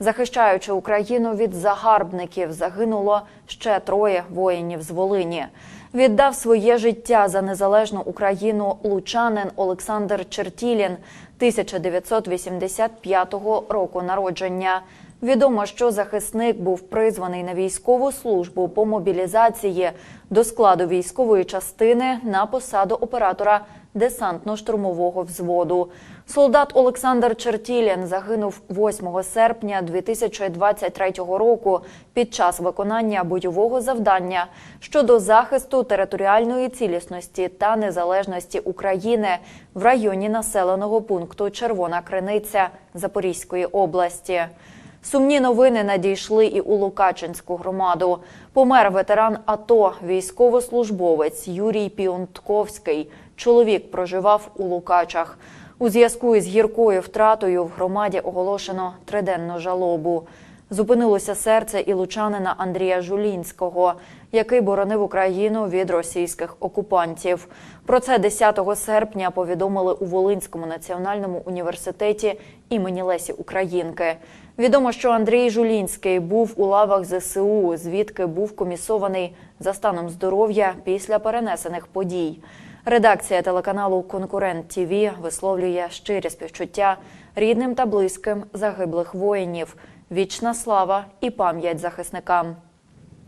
Захищаючи Україну від загарбників, загинуло ще троє воїнів з Волині. Віддав своє життя за незалежну Україну лучанин Олександр Чертілін 1985 року народження. Відомо, що захисник був призваний на військову службу по мобілізації до складу військової частини на посаду оператора десантно-штурмового взводу. Солдат Олександр Чертілін загинув 8 серпня 2023 року під час виконання бойового завдання щодо захисту територіальної цілісності та незалежності України в районі населеного пункту Червона Криниця Запорізької області. Сумні новини надійшли і у Лукачинську громаду. Помер ветеран АТО, військовослужбовець Юрій Піонтковський. Чоловік проживав у Лукачах. У зв'язку із гіркою втратою в громаді оголошено триденну жалобу. Зупинилося серце і лучанина Андрія Жулінського, який боронив Україну від російських окупантів. Про це 10 серпня повідомили у Волинському національному університеті імені Лесі Українки. Відомо, що Андрій Жулінський був у лавах ЗСУ, звідки був комісований за станом здоров'я після перенесених подій. Редакція телеканалу Конкурент ТІВІ висловлює щирі співчуття рідним та близьким загиблих воїнів. Вічна слава і пам'ять захисникам.